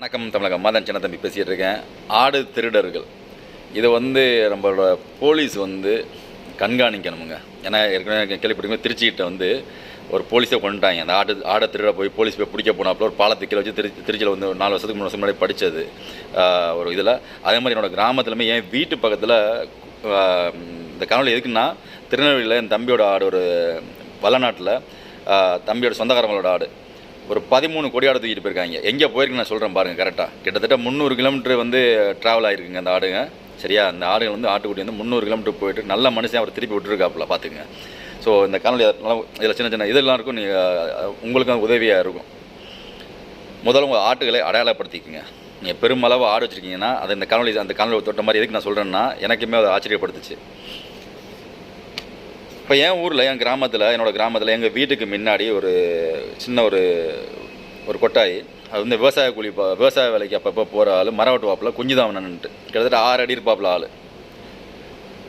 வணக்கம் தமிழகம். தான் சின்ன தம்பி பேசிகிட்டு இருக்கேன். ஆடு திருடர்கள். இதை வந்து நம்மளோட போலீஸ் வந்து கண்காணிக்கணுமுங்க. ஏன்னா ஏற்கனவே கேள்விப்பட்டிருக்கோம் திருச்சிக்கிட்ட வந்து ஒரு போலீஸை கொண்டுட்டாங்க. அந்த ஆடு ஆடை திருட போய் போலீஸ் போய் பிடிக்க போனாப்புல ஒரு பாலத்து கீழே வச்சு திரு திருச்சியில் வந்து ஒரு நாலு வருஷத்துக்கு மூணு வருஷம் முன்னாடி படித்தது ஒரு இதில். அதே மாதிரி என்னோடய கிராமத்துலையுமே என் வீட்டு பக்கத்தில் இந்த கனவு எதுக்குன்னா திருநெல்வேலியில் என் தம்பியோட ஆடு ஒரு வல்லநாட்டில் தம்பியோட சொந்தக்காரங்களோட ஆடு. ஒரு பதிமூணு கோடி ஆடு தூக்கிட்டு போயிருக்காங்க. எங்கே போயிருக்கு நான் சொல்கிறேன் பாருங்கள் கரெக்டாக கிட்டத்தட்ட முந்நூறு கிலோமீட்டர் வந்து ட்ராவல் ஆகிருக்குங்க அந்த ஆடுங்க. சரியா? அந்த ஆடுகள் வந்து ஆட்டுக்குட்டி வந்து முந்நூறு கிலோமீட்டர் போயிட்டு நல்ல மனுஷன் அவர் திருப்பி விட்டுருக்காப்புல பார்த்துங்க ஸோ இந்த காணொலி இதில் சின்ன சின்ன இதெல்லாம் இருக்கும் நீங்கள் உங்களுக்கும் உதவியாக இருக்கும். முதல்ல உங்கள் ஆட்டுகளை அடையாளப்படுத்திக்கங்க. நீங்கள் பெருமளவு ஆடு வச்சுருக்கீங்கன்னா அது இந்த காணொலி அந்த காணொலி தொட்ட மாதிரி எதுக்கு நான் சொல்கிறேன்னா எனக்குமே அதை ஆச்சரியப்படுத்துச்சு. இப்போ என் ஊரில் என் கிராமத்தில் என்னோடய கிராமத்தில் எங்கள் வீட்டுக்கு முன்னாடி ஒரு சின்ன ஒரு ஒரு கொட்டாய். அது வந்து விவசாய கூலி பா விவசாய வேலைக்கு அப்பப்போ போகிற ஆள் மரம் வெட்டுவாப்பில் குஞ்சு தான் நின்றுட்டு கிட்டத்தட்ட ஆறு அடி இருப்பாப்புல ஆள்.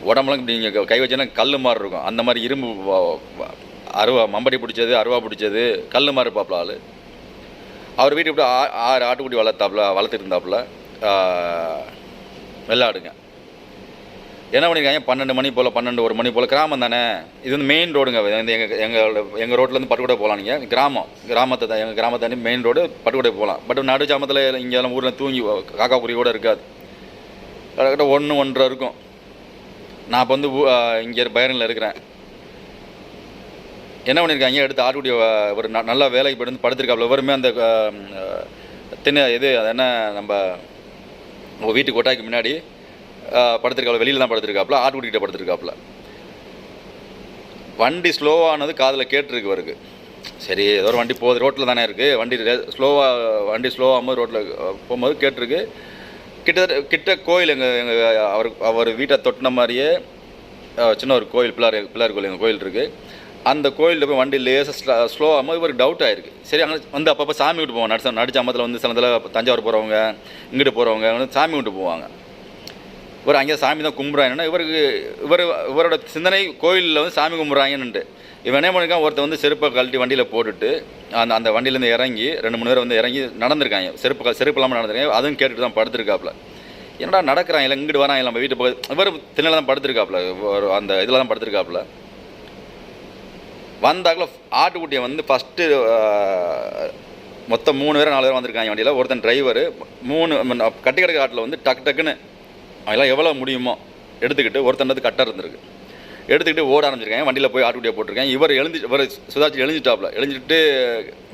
உடம்புலாம் நீங்கள் கை வச்சேன்னா கல் மாதிரி இருக்கும். அந்த மாதிரி இரும்பு அருவா மம்படி பிடிச்சது அருவா பிடிச்சது கல் மாதிரி இருப்பாப்புல ஆள். அவர் வீட்டுக்கு ஆ- ஆறு ஆட்டுக்குட்டி வளர்த்தாப்புல வளர்த்துட்டு இருந்தாப்புல வெள்ளாடுங்க. என்ன பண்ணியிருக்காங்க பன்னெண்டு மணி போல் பன்னெண்டு ஒரு மணி போல் கிராமம் தானே? இது வந்து மெயின் ரோடுங்க இந்த எங்கள் எங்கள் எங்கள் ரோட்லேருந்து பட்டுக்கூட போகலாம் நீங்கள் கிராமம் கிராமத்தை தான் எங்கள் கிராமத்தை தாண்டி மெயின் ரோடு பட்டுக்கூட போகலாம். பட் நடு ஜாமத்தில் இங்கெல்லாம் ஊரில் தூங்கி காக்காக்குறி கூட இருக்காது. கரெக்டாக ஒன்று ஒன்றரை இருக்கும். நான் இப்போ வந்து இங்கே பயனில் இருக்கிறேன். என்ன பண்ணியிருக்காங்க எடுத்து ஆட்டுக்குடி ஒரு ந- வேலைக்கு போயிட்டு வந்து படுத்திருக்காப்புல இவருமே அந்த அஹ், தின்ன இது அது என்ன நம்ம வீட்டுக்கு வீட்டு கொட்டாய்க்கு முன்னாடி படுத்திருக்காப்புல வெளியில் தான் படுத்திருக்காப்புல ஆட்டுக்குட்டிகிட்ட படுத்திருக்காப்புல வண்டி ஸ்லோவானது காதில் கேட்டிருக்கு அவருக்கு சரி ஏதோ ஒரு வண்டி போகுது ரோட்டில் தானே இருக்குது வண்டி ஸ்லோவாக வண்டி ஸ்லோவாகும்போது ரோட்டில் போகும்போது கேட்டிருக்கு. கிட்டத்தட்ட கிட்ட கோயில் எங்கள் எங்கள் அவர் அவர் வீட்டை தொட்டின மாதிரியே சின்ன ஒரு கோயில் பிள்ளார் பிள்ளார் கோயில் எங்கள் கோயில் இருக்குது அந்த கோயிலில் போய் வண்டி லேசாக ஸ்லோ ஆகும்போது இவருக்கு டவுட் ஆயிருக்கு. சரி அங்கே வந்து அப்பப்போ சாமி விட்டு போவாங்க நடிச்ச நடிச்சாமத்தில் வந்து சில தஞ்சாவூர் போகிறவங்க இங்கிட்டு போகிறவங்க வந்து சாமி விட்டு போவாங்க. இவர் அங்கே சாமி தான் கும்பிட்றாங்கன்னா இவருக்கு இவர் இவரோட சிந்தனை கோயிலில் வந்து சாமி கும்பிட்றாங்கன்னுட்டு. இவன் என்ன பண்ணிருக்கான்? ஒருத்தர் வந்து செருப்பை கழட்டி வண்டியில் போட்டுட்டு அந்த அந்த வண்டியிலேருந்து இறங்கி ரெண்டு மூணு பேர் வந்து இறங்கி நடந்திருக்காங்க. செருப்பு க- செருப்பு இல்லாமல் நடந்திருக்காங்க. அதுவும் கேட்டுட்டு தான் படுத்திருக்காப்புல என்னடா நடக்கிறான்? இல்லை இங்கிட்டு வரான்? நம்ம வீட்டு பக்கத்து இவர் திண்ணில் தான் படுத்திருக்காப்புல ஒரு அந்த இதில் தான் படுத்திருக்காப்புல வந்தாக்கில் ஆட்டுக்குட்டியை வந்து ஃபஸ்ட்டு மொத்தம் மூணு பேர் நாலு பேர் வந்திருக்காங்க வண்டியில். ஒருத்தன் டிரைவர் மூணு கட்டி கிடக்க ஆட்டில் வந்து டக்கு டக்குன்னு அதெல்லாம் எவ்வளோ முடியுமோ எடுத்துக்கிட்டு ஒருத்தனது கட்டர் இருந்திருக்கு. எடுத்துக்கிட்டு ஓட ஆரம்பிச்சிருக்கேன் வண்டியில் போய் ஆட்டுக்குட்டியை போட்டிருக்கேன் இவர் எழுந்து இவர் சுதாச்சி எழுஞ்சிட்டாப்புல எழுஞ்சிட்டு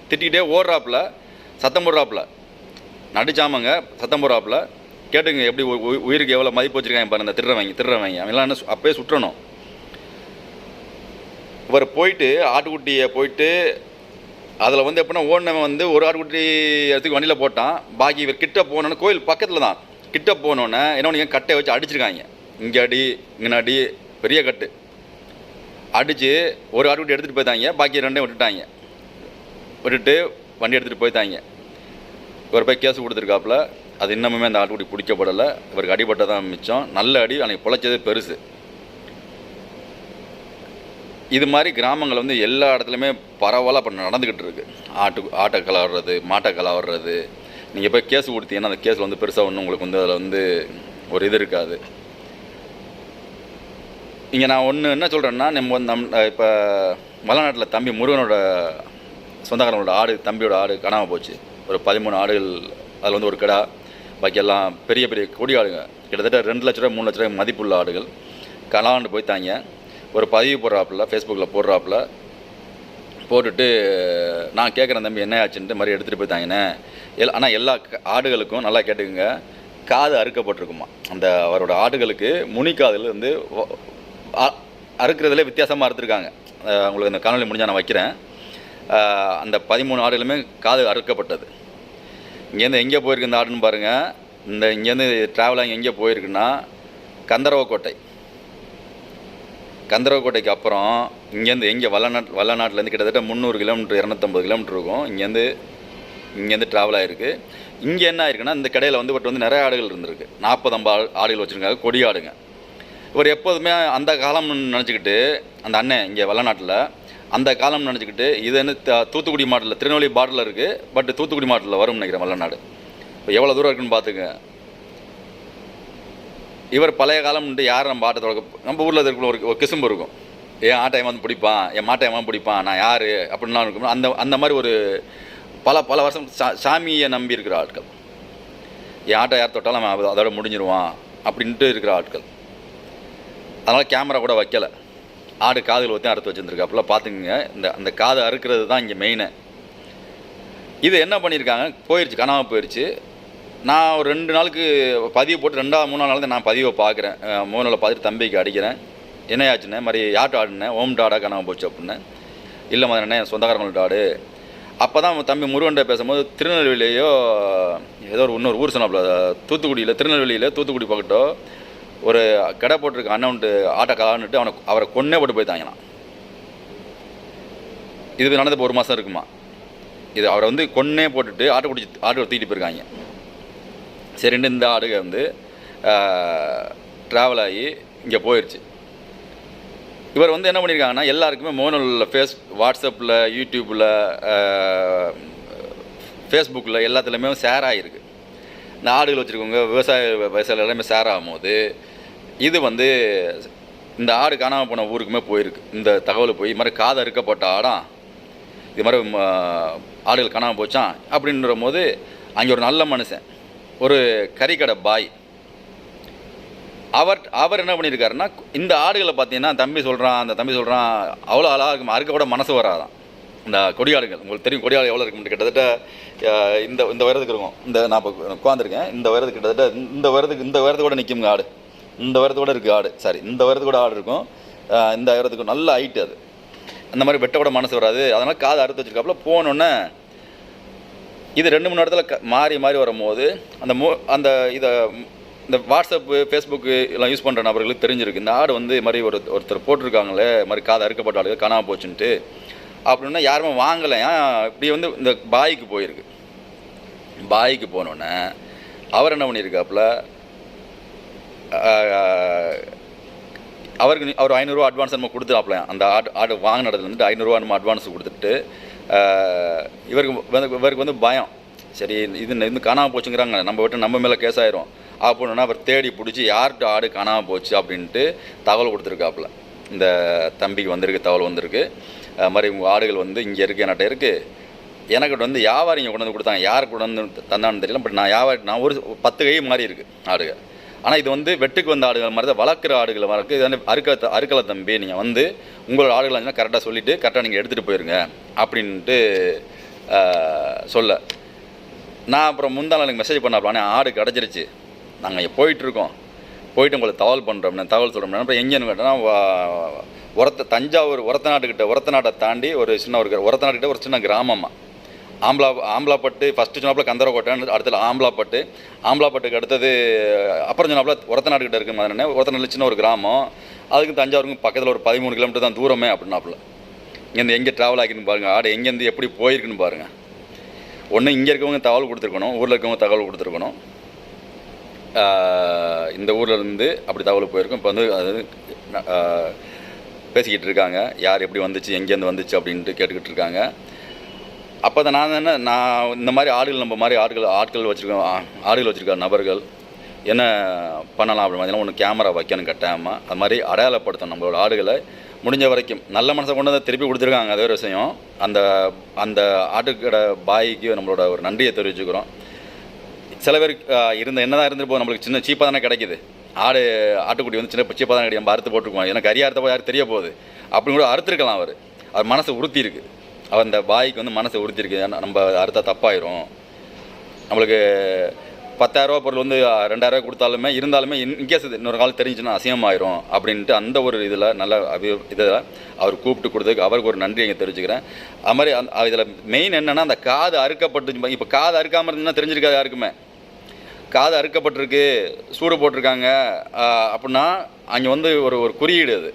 திட்டிக்கிட்டே ஓடுறாப்புல சத்தம் போடுறாப்புல. நடிச்சாமங்க சத்தம் போடுறாப்புல. கேட்டுங்க எப்படி உயிருக்கு எவ்வளோ மதிப்பு வச்சுருக்காங்க பாருங்க இந்த திருறவங்க திருறவங்க அவங்களாம் என்ன அப்போயே சுற்றணும். இவர் போயிட்டு ஆட்டுக்குட்டியை போயிட்டு அதில் வந்து எப்படின்னா ஓடினவன் வந்து ஒரு ஆட்டுக்குட்டி எடுத்துக்கு வண்டியில் போட்டான். பாக்கி இவர் கிட்ட போனோன்னு கோயில் பக்கத்தில் தான் கிட்ட போனோன்னே என்ன பண்ணி கட்டை வச்சு அடிச்சிருக்காங்க. இங்கே அடி இங்கே அடி பெரிய கட்டு. அடித்து ஒரு ஆட்டுக்குட்டி எடுத்துகிட்டு போயிட்டாங்க பாக்கி ரெண்டையும் விட்டுட்டாங்க. விட்டுட்டு வண்டி எடுத்துகிட்டு போயிட்டாங்க. இவர் போய் கேஸ் கொடுத்துருக்காப்புல அது இன்னமுமே அந்த ஆட்டுக்குட்டி பிடிக்கப்படலை. இவருக்கு அடிபட்டதான் மிச்சம். நல்ல அடி அன்னைக்கு பிழைச்சது பெருசு. இது மாதிரி கிராமங்கள் வந்து எல்லா இடத்துலையுமே பரவலாக இப்போ நடந்துக்கிட்டு இருக்குது ஆட்டு ஆட்டை கலவறது மாட்டை கலவறது நீங்கள் போய் கேஸ் கொடுத்தீங்கன்னா அந்த கேஸில் வந்து பெருசாக ஒன்றும் உங்களுக்கு வந்து அதில் வந்து ஒரு இது இருக்காது. இங்கே நான் ஒன்று என்ன சொல்கிறேன்னா நம்ம வந்து நம் இப்போ மலைநாட்டில் தம்பி முருகனோட சொந்தக்காரங்களோட ஆடு தம்பியோட ஆடு காணாமல் போச்சு. ஒரு பதிமூணு ஆடுகள் அதில் வந்து ஒரு கடா பாக்கியெல்லாம் பெரிய பெரிய கொடி ஆடுங்க. கிட்டத்தட்ட ரெண்டு லட்ச ரூபா மூணு லட்ச ரூபாய் மதிப்புள்ள ஆடுகள். கலாண்டு போய்த்தாங்க ஒரு பதிவு போடுறாப்புல ஃபேஸ்புக்கில் போடுறாப்புல. போட்டுட்டு நான் கேட்குறேன் தம்பி என்ன ஆச்சுன்ட்டு மாதிரி எடுத்துகிட்டு போய்த்தாங்கண்ணே எல் ஆனால் எல்லா ஆடுகளுக்கும் நல்லா கேட்டுக்குங்க. காது அறுக்கப்பட்டிருக்குமா? அந்த அவரோட ஆடுகளுக்கு முனிக்காதில் வந்து அறுக்கிறதுல வித்தியாசமாக அறுத்துருக்காங்க. உங்களுக்கு இந்த காணொலி முடிஞ்சால் நான் வைக்கிறேன். அந்த பதிமூணு ஆடுகளுமே காது அறுக்கப்பட்டது. இங்கேருந்து எங்கே போயிருக்கு இந்த ஆடுன்னு பாருங்கள் இந்த இங்கேருந்து ட்ராவலாக எங்கே போயிருக்குன்னா கந்தரவக்கோட்டை கந்தரவக்கோட்டைக்கு அப்புறம் இங்கேருந்து எங்கே வல்லநாட் வல்லநாட்டிலேருந்து கிட்டத்தட்ட முந்நூறு கிலோமீட்டர் இரநூத்தம்பது கிலோமீட்டர் இருக்கும். இங்கேருந்து இங்கேருந்து ட்ராவல் ஆகிருக்கு இங்கே என்ன ஆயிருக்குன்னா இந்த கடையில் வந்து பட் வந்து நிறைய ஆடுகள் இருந்திருக்கு. நாற்பது ஐம்பது ஆடுகள் வச்சுருக்காங்க கொடி ஆடுங்க. இவர் எப்போதுமே அந்த காலம்னு நினச்சிக்கிட்டு அந்த அண்ணன் இங்கே வல்லநாட்டில் அந்த காலம்னு நினச்சிக்கிட்டு இது என்ன த- தூத்துக்குடி மாவட்டத்தில் திருநெல்வேலி பார்டரில் இருக்குது பட் தூத்துக்குடி மாவட்டத்தில் வரும்னு நினைக்கிறேன் வல்லநாடு. இப்போ எவ்வளோ தூரம் இருக்குன்னு பார்த்துங்க இவர் பழைய காலம்ன்ட்டு யார் நம்ம ஆட்டை தொடக்க நம்ம ஊரில் இருக்கிற ஒரு ஒரு கிசும்பு இருக்கும். என் ஆட்டை வந்து பிடிப்பான்? என் மாட்டை எவன் பிடிப்பான்? நான் யார்? அப்படின்லாம் இருக்கும். அந்த அந்த மாதிரி ஒரு பல பல வருஷம் சா சாமியை நம்பி இருக்கிற ஆட்கள். என் ஆட்டை யார் தொட்டாலும் அவன் அதோட முடிஞ்சிருவான் அப்படின்ட்டு இருக்கிற ஆட்கள். அதனால் கேமரா கூட வைக்கல. ஆடு காதுகள் ஒத்தி அறுத்து வச்சுருந்துருக்கு. அப்போல்லாம் பார்த்துக்குங்க. இந்த அந்த காது அறுக்கிறது தான் இங்கே மெயினு இது என்ன பண்ணியிருக்காங்க? போயிடுச்சு காணாமல் போயிடுச்சு நான் ஒரு ரெண்டு நாளுக்கு பதிவு போட்டு ரெண்டாவது மூணாவது நாள் தான் நான் பதிவை பார்க்குறேன். மூணு நாள் பார்த்துட்டு தம்பிக்கு அடிக்கிறேன். என்னையாச்சுண்ணே மாதிரி யார்ட்டு ஆடுனேன் ஓம் டாடா காணாமல் போச்சு அப்படின்னேன் இல்லை மாதிரி என் சொந்தக்காரங்கள்ட்ட ஆடு. அப்போ தான் தம்பி முருகன்ட்ட பேசும்போது திருநெல்வேலியோ ஏதோ ஒரு இன்னொரு ஊர் சொன்னாப்புல தூத்துக்குடியில் திருநெல்வேலியில் தூத்துக்குடி பக்கட்டோ ஒரு கடை போட்டிருக்க அண்ணன்ட்டு ஆட்டை கலான்னுட்டு அவனை அவரை கொன்னே போட்டு போய்த்தாங்களாம் இது நடந்து இப்போ ஒரு மாதம் இருக்குமா? இது அவரை வந்து கொன்னே போட்டுட்டு ஆட்டை குடிச்சு ஆட்டை தூக்கிட்டு போயிருக்காங்க. சரின்னு இந்த ஆடுக வந்து ட்ராவல் ஆகி இங்கே போயிடுச்சு இவர் வந்து என்ன பண்ணியிருக்காங்கன்னா எல்லாருக்குமே மோனலில் ஃபேஸ் வாட்ஸ்அப்பில் யூடியூப்பில் ஃபேஸ்புக்கில் எல்லாத்துலேயுமே ஷேர் ஆகிருக்கு இந்த ஆடுகள் வச்சுருக்கவங்க விவசாய விவசாயிகள் எல்லாமே ஷேர் ஆகும்போது இது வந்து இந்த ஆடு காணாமல் போன ஊருக்குமே போயிருக்கு. இந்த தகவல் போய் இது மாதிரி காது அறுக்கப்பட்ட ஆடாம் இது மாதிரி ஆடுகள் காணாமல் போச்சான் அப்படின்ற போது அங்கே ஒரு நல்ல மனுஷன் ஒரு கறிக்கடை பாய். அவர் அவர் என்ன பண்ணியிருக்காருன்னா இந்த ஆடுகளை பார்த்தீங்கன்னா தம்பி சொல்கிறான் அந்த தம்பி சொல்கிறான் அவ்வளோ அழகாக இருக்கும் அறுக்க கூட மனசு வராதான். இந்த கொடியாடுகள் உங்களுக்கு தெரியும் கொடியாடு எவ்வளோ இருக்கும் கிட்டத்தட்ட இந்த இந்த உயரத்துக்கு இருக்கும். இந்த நான் இப்போ உட்காந்துருக்கேன் இந்த உயரத்துக்கு கிட்டத்தட்ட இந்த உயரத்துக்கு இந்த உயரத்துக்கூட நிற்குங்க ஆடு. இந்த உயரத்துக்கூட இருக்குது ஆடு. சாரி இந்த உயரத்துக்கூட ஆடு இருக்கும். இந்த உயரத்துக்கு நல்ல ஹைட்டு அது. அந்த மாதிரி வெட்ட கூட மனசு வராது. அதனால் காது அறுத்து வச்சிருக்காப்புல போனோன்னே இது ரெண்டு மூணு இடத்துல க- மாறி மாறி வரும்போது அந்த மோ அந்த இதை இந்த வாட்ஸ்அப்பு ஃபேஸ்புக்கு எல்லாம் யூஸ் பண்ணுற நபர்களுக்கு தெரிஞ்சிருக்கு. இந்த ஆடு வந்து இது மாதிரி ஒரு ஒருத்தர் போட்டிருக்காங்களே மாதிரி காதை அறுக்கப்பட்ட ஆளுக்கு காணாமல் போச்சுன்ட்டு. அப்படின்னா யாருமே வாங்கலை. இப்படி வந்து இந்த பாய்க்கு போயிருக்கு. பாய்க்கு போனோடனே அவர் என்ன பண்ணியிருக்காப்புல அவருக்கு அவர் ஐநூறுரூவா அட்வான்ஸ் நம்ம கொடுத்துடாப்ல அந்த ஆடு ஆடு வாங்கின ஐநூறுரூவா நம்ம அட்வான்ஸ் கொடுத்துட்டு இவருக்கு வந்து இவருக்கு வந்து பயம். சரி இது இது காணாமல் போச்சுங்கிறாங்க. நம்ம விட்டு நம்ம மேலே கேஸ் ஆயிரும். அப்படின்னா அவர் தேடி பிடிச்சி யார்கிட்ட ஆடு காணாமல் போச்சு அப்படின்ட்டு தகவல் கொடுத்துருக்காப்புல. இந்த தம்பிக்கு வந்திருக்கு தகவல் வந்திருக்கு. அது மாதிரி உங்கள் ஆடுகள் வந்து இங்கே இருக்குது என்கிட்ட இருக்குது எனக்கு வந்து வியாபாரிங்க கொண்டு வந்து கொடுத்தாங்க. யார் கொண்டு வந்து தந்தான்னு தெரியல பட் நான் வியாபாரி நான் ஒரு பத்து கை மாறி இருக்குது ஆடுகள். ஆனால் இது வந்து வெட்டுக்கு வந்த ஆடுகள் மாதிரி தான் வளர்க்குற ஆடுகள் வளர்க்கு இது வந்து அறுக்க அறுக்கலை தம்பி நீங்கள் வந்து உங்களோட ஆடுகள் வந்து கரெக்டாக சொல்லிவிட்டு கரெக்டாக நீங்கள் எடுத்துகிட்டு போயிருங்க அப்படின்ட்டு சொல்ல. நான் அப்புறம் முந்தாள் எனக்கு மெசேஜ் பண்ணாப்லானே ஆடு கிடச்சிருச்சு. நாங்கள் போயிட்டுருக்கோம். போயிட்டு உங்களுக்கு தகவல் பண்ணுறோம்னு தகவல் சொல்கிறோம்னா அப்புறம் எங்கேன்னு கேட்டோன்னா உரத்த தஞ்சாவூர் ஒரத்த நாட்டுக்கிட்ட உரத்த நாட்டை தாண்டி ஒரு சின்ன ஒரு உரத்த நாட்டுக்கிட்ட ஒரு சின்ன கிராமமாக ஆம்பலா ஆம்பலாப்பட்டு ஃபஸ்ட்டு சொன்னாப்புல கந்தரக்கோட்டை அடுத்தது ஆம்பலாப்பட்டு ஆம்பலாப்பட்டுக்கு அடுத்தது அப்புறம் சொன்னாப்புல ஒரத்த இருக்குது மாதிரி ஒரத்த நாடு சின்ன ஒரு கிராமம். அதுக்கு தஞ்சாவூருக்கு பக்கத்தில் ஒரு பதிமூணு கிலோமீட்டர் தான் தூரமே அப்படின்னாப்புல. இங்கேருந்து எங்கே ட்ராவல் ஆகின்னு பாருங்கள் ஆடு எங்கேருந்து எப்படி போயிருக்குன்னு பாருங்கள் ஒன்று இங்கே இருக்கவங்க தகவல் கொடுத்துருக்கணும். ஊரில் இருக்கவங்க தகவல் கொடுத்துருக்கணும். இந்த ஊர்லேருந்து அப்படி தகவல் போயிருக்கும். இப்போ வந்து அது பேசிக்கிட்டு இருக்காங்க. யார் எப்படி வந்துச்சு எங்கேருந்து வந்துச்சு அப்படின்ட்டு கேட்டுக்கிட்டு இருக்காங்க. அப்போ தான் நான் என்ன நான் இந்த மாதிரி ஆடுகள் நம்ம மாதிரி ஆடுகள் ஆட்கள் வச்சுருக்கோம் ஆடுகள் வச்சுருக்க நபர்கள் என்ன பண்ணலாம் அப்படின்னு பார்த்தீங்கன்னா ஒன்று கேமரா வைக்கணும் கட்டாயமாக அது மாதிரி அடையாளப்படுத்தணும் நம்மளோட ஆடுகளை. முடிஞ்ச வரைக்கும் நல்ல மனசை கொண்டு வந்து திருப்பி கொடுத்துருக்காங்க அதே ஒரு விஷயம். அந்த அந்த ஆட்டுக்கடை பாய்க்கு நம்மளோட ஒரு நன்றியை தெரிவிச்சுக்கிறோம். சில பேர் இருந்த இருந்த என்னதான் இருந்துட்டு போகும் நம்மளுக்கு சின்ன சீப்பாக தானே கிடைக்கிது. ஆடு ஆட்டுக்குட்டி வந்து சின்ன சீப்பாக தானே கிடைக்கும் நம்ம அறுத்து போட்டுருக்கோம் ஏன்னா கறி அறுத்த போய் யார் தெரிய போகுது? அப்படின்னு கூட அறுத்துருக்கலாம் அவர். அவர் மனசு உறுத்தி இருக்குது அந்த பாய்க்கு வந்து மனசை உறுத்தி நம்ம அறுத்தா தப்பாயிரும். நம்மளுக்கு பத்தாயிரரூபா பொருள் வந்து ரெண்டாயிரரூவா கொடுத்தாலுமே இருந்தாலுமே இன்கேஸ் இன்னொரு காலம் தெரிஞ்சுன்னா அசியமாயிரும் அப்படின்ட்டு அந்த ஒரு இதில் நல்ல அபி இதில் அவர் கூப்பிட்டு கொடுத்ததுக்கு அவருக்கு ஒரு நன்றி இங்கே தெரிஞ்சுக்கிறேன் அது மாதிரி அந்த இதில் மெயின் என்னென்னா அந்த காது அறுக்கப்பட்டு இப்போ காது அறுக்காமல் இருந்ததுன்னா தெரிஞ்சிருக்காது யாருக்குமே. காது அறுக்கப்பட்டிருக்கு சூடு போட்டிருக்காங்க. அப்படின்னா அங்கே வந்து ஒரு ஒரு குறியீடு அது.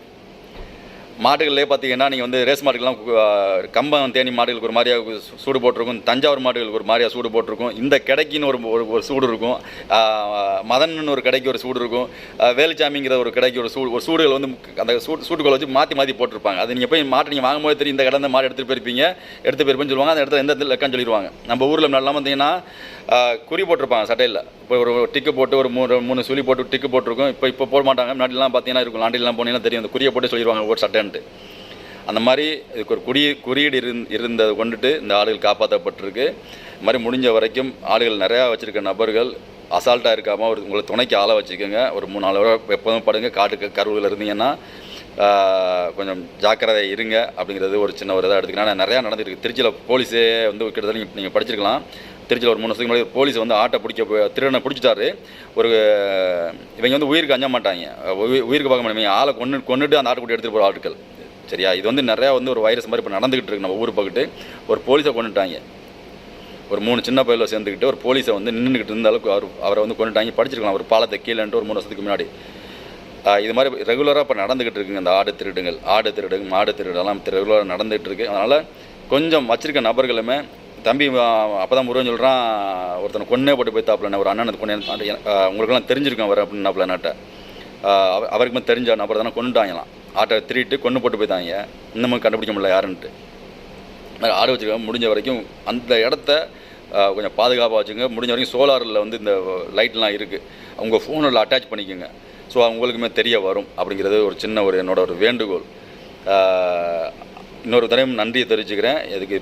மாடுகள்லேயே பார்த்தீங்கன்னா நீங்கள் வந்து ரேஸ் மாடுகள்லாம் கு- கம்பம் தேனி மாடுகளுக்கு ஒரு மாதிரியாக சூடு போட்டிருக்கும். தஞ்சாவூர் மாடுகளுக்கு ஒரு மாதிரியாக சூடு போட்டிருக்கும். இந்த கடைக்குன்னு ஒரு ஒரு ஒரு சூடு இருக்கும். மதன்னு ஒரு கடைக்கு ஒரு சூடு இருக்கும். வேலுச்சாமிங்கிற ஒரு கடைக்கு ஒரு சூடு ஒரு சூடுகள் வந்து அந்த சூடு சூட்டுகளை வச்சு மாற்றி மாற்றி போட்டிருப்பாங்க. அது நீங்கள் போய் மாட்டை நீங்கள் வாங்கும்போது தெரியும் இந்த கடை இந்த மாடு எடுத்துகிட்டு போயிருப்பீங்க எடுத்து போயிருப்பேன்னு சொல்லுவாங்க. அந்த இடத்துல எந்த இடத்துல லெக்கான்னு சொல்லிடுவாங்க. நம்ம ஊரில் நல்லா பார்த்தீங்கன்னா குறி போட்டிருப்பாங்க சட்டையில். இப்போ ஒரு டிக்கு போட்டு ஒரு மூணு மூணு சுழி போட்டு டிக்கு போட்டிருக்கும். இப்போ இப்போ போட மாட்டாங்க. முன்னாடிலாம் பார்த்தீங்கன்னா இருக்கும். லாண்டிலாம் போனீங்கன்னா தெரியும். அந்த குறியை போட்டு சொல்லிடுவாங்க ஒரு சட்டைன்ட்டு அந்த மாதிரி இதுக்கு ஒரு குடி குறியீடு இருந் இருந்ததை கொண்டுட்டு இந்த ஆடுகள் காப்பாற்றப்பட்டிருக்கு இந்த மாதிரி முடிஞ்ச வரைக்கும் ஆடுகள் நிறையா வச்சுருக்க நபர்கள் அசால்ட்டாக இருக்காமல் ஒரு உங்களை துணைக்கு ஆளை வச்சுக்கோங்க. ஒரு மூணு நாலு வரை எப்போதும் படுங்க காட்டுக்கு கருவில் இருந்தீங்கன்னா கொஞ்சம் ஜாக்கிரதை இருங்க அப்படிங்கிறது ஒரு சின்ன ஒரு இதாக எடுத்துக்கணும் நிறையா நடந்துருக்கு. திருச்சியில் போலீஸே வந்து கிட்டத்தட்ட நீங்கள் நீங்கள் படிச்சிருக்கலாம். திருச்சியில் ஒரு மூணு வருஷத்துக்கு முன்னாடி போலீஸ் வந்து ஆட்டை பிடிக்க போய் திருடனை பிடிச்சிட்டாரு. ஒரு இவங்க வந்து உயிருக்கு அஞ்ச மாட்டாங்க. உயிருக்கு பார்க்க மாட்டாங்க. ஆளை கொண்டு கொண்டுட்டு அந்த ஆட்டுக்குட்டி எடுத்துகிட்டு போகிற ஆட்கள். சரியா? இது வந்து நிறையா வந்து ஒரு வைரஸ் மாதிரி இப்போ நடந்துக்கிட்டு இருக்கு. நம்ம ஊர் பக்கிட்டு ஒரு போலீஸை கொண்டுட்டாங்க ஒரு மூணு சின்ன பயிலில் சேர்ந்துக்கிட்டு ஒரு போலீஸை வந்து நின்றுக்கிட்டு இருந்த அளவுக்கு அவர் அவரை வந்து கொண்டுட்டாங்க படிச்சிருக்கலாம். ஒரு பாலத்தை கீழேன்ட்டு ஒரு மூணு வருஷத்துக்கு முன்னாடி. இது மாதிரி ரெகுலராக இப்போ நடந்துக்கிட்டு இருக்குங்க. இந்த ஆடு திருடுங்கள் ஆடு திருடுங்க மாடு திருடெல்லாம் ரெகுலராக நடந்துகிட்டு இருக்கு. அதனால் கொஞ்சம் வச்சிருக்க நபர்களுமே தம்பி அப்போ தான் முருகன் சொல்கிறான் ஒருத்தனை கொன்னே போட்டு போய்த்தாப்புல ஒரு அண்ணன் கொன்னே ஆஹ் உங்களுக்கெல்லாம் தெரிஞ்சிருக்கும் அவர் அப்படின்னாப்புல நாட்டை அவருக்குமே தெரிஞ்ச நபர் தானே கொண்டுட்டாங்களாம் ஆட்டை திருட்டு கொண்டு போட்டு போய்த்தாங்க இன்னமும் கண்டுபிடிக்க முடியல யாருன்ட்டு ஆடு வச்சுக்க முடிஞ்ச வரைக்கும் அந்த இடத்த கொஞ்சம் பாதுகாப்பாக வச்சுங்க முடிஞ்ச வரைக்கும் சோலாரில் வந்து இந்த லைட்லாம் இருக்குது உங்கள் ஃபோனில் அட்டாச் பண்ணிக்கோங்க. ஸோ அவங்களுக்குமே தெரிய வரும் அப்படிங்கிறது ஒரு சின்ன ஒரு என்னோட ஒரு வேண்டுகோள். இன்னொரு தடவை நன்றியை தெரிவிச்சுக்கிறேன். இதுக்கு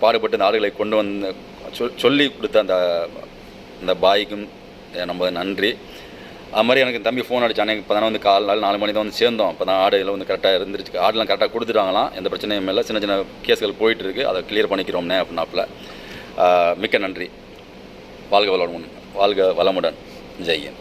பாடுபட்டு இந்த ஆடுகளை கொண்டு வந்து சொல் சொல்லி கொடுத்த அந்த அந்த பாய்க்கும் நம்ம நன்றி. அது மாதிரி எனக்கு தம்பி ஃபோன் அடிச்சானே. இப்போ தானே வந்து கால் நாள் நாலு மணி தான் வந்து சேர்ந்தோம். இப்போ தான் ஆடு எல்லாம் வந்து கரெக்டாக இருந்துருச்சு. ஆடுலாம் கரெக்டாக கொடுத்துட்டாங்களாம். எந்த பிரச்சனையும் இல்லை. சின்ன சின்ன கேஸ்கள் போயிட்டுருக்கு. அதை கிளியர் பண்ணிக்கிறோம்னே அப்படின்னாப்புல. மிக்க நன்றி. வாழ்க வளமுடன். வாழ்க வளமுடன். ஜெய்யன்